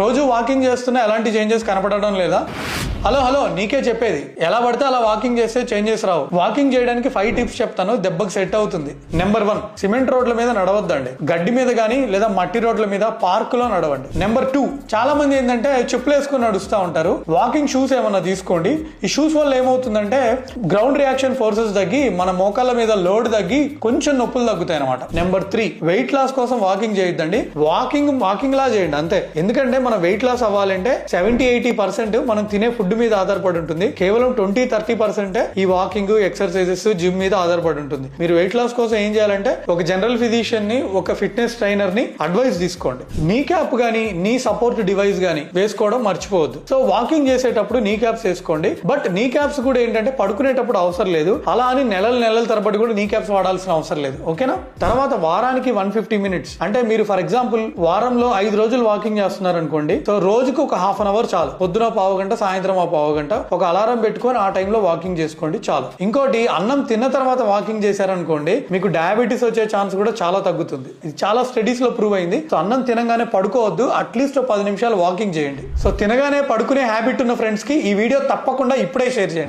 రోజు వాకింగ్ చేస్తున్నా ఎలాంటి చేంజెస్ కనపడడం లేదా? హలో హలో నీకే చెప్పేది. ఎలా పడితే అలా వాకింగ్ చేస్తే చేంజెస్ రావు. వాకింగ్ చేయడానికి ఫైవ్ టిప్స్ చెప్తాను దెబ్బకు సెట్ అవుతుంది. నెంబర్ వన్ సిమెంట్ రోడ్ల మీద నడవద్దండి. గడ్డి మీద కానీ లేదా మట్టి రోడ్ల మీద పార్క్లో నడవండి. నెంబర్ టూ చాలా మంది ఏంటంటే చెప్పులు వేసుకుని నడుస్తూ ఉంటారు. వాకింగ్ షూస్ ఏమన్నా తీసుకోండి. ఈ షూస్ వల్ల ఏమవుతుందంటే గ్రౌండ్ రియాక్షన్ ఫోర్సెస్ తగ్గి మన మోకాళ్ళ మీద లోడ్ తగ్గి కొంచెం నొప్పులు తగ్గుతాయి అనమాట నెంబర్ త్రీ వెయిట్ లాస్ కోసం వాకింగ్ చేయొద్దండి. వాకింగ్ వాకింగ్ లా చేయండి అంతే. ఎందుకంటే మన వెయిట్ లాస్ అవ్వాలంటే సెవెంటీ ఎయిటీ పర్సెంట్ మనం తినే ఫుడ్ మీద ఆధారపడి ఉంటుంది. కేవలం ట్వంటీ థర్టీ పర్సెంటే ఈ వాకింగ్ ఎక్సర్సైజెస్ జిమ్ మీద ఆధారపడి ఉంటుంది. మీరు వెయిట్ లాస్ కోసం ఏం చేయాలంటే ఒక జనరల్ ఫిజిషియన్ని ఒక ఫిట్నెస్ ట్రైనర్ని అడ్వైస్ తీసుకోండి. నీ క్యాప్ గానీ నీ సపోర్ట్ డివైస్ గానీ వేసుకోవడం మర్చిపోవద్దు. సో వాకింగ్ చేసేటప్పుడు నీ క్యాప్స్ వేసుకోండి. బట్ నీ క్యాప్స్ కూడా ఏంటంటే పడుకునేటప్పుడు అవసరం లేదు. అలా అని నెలల నెలల తరబడి కూడా నీ క్యాప్స్ వాడాల్సిన అవసరం లేదు. ఓకేనా? తర్వాత వారానికి వన్ ఫిఫ్టీ మినిట్స్. అంటే మీరు ఫర్ ఎగ్జాంపుల్ వారంలో ఐదు రోజులు వాకింగ్ చేస్తున్నారు అనుకోండి సో రోజుకు ఒక హాఫ్ అన్ అవర్ చాలు. పొద్దున పావు గంట సాయంత్రం పావు గంట ఒక అలారం పెట్టుకొని ఆ టైంలో వాకింగ్ చేసుకోండి చాలు. ఇంకోటి అన్నం తిన్న తర్వాత వాకింగ్ చేశారనుకోండి మీకు డయాబెటీస్ వచ్చే ఛాన్స్ కూడా చాలా తగ్గుతుంది. ఇది చాలా స్టడీస్లో ప్రూవ్ అయింది. సో అన్నం తినగానే పడుకోవద్దు అట్లీస్ట్ పది నిమిషాలు వాకింగ్ చేయండి. సో తినగానే పడుకునే హ్యాబిట్ ఉన్న ఫ్రెండ్స్కి ఈ వీడియో తప్పకుండా ఇప్పుడే షేర్ చేయండి.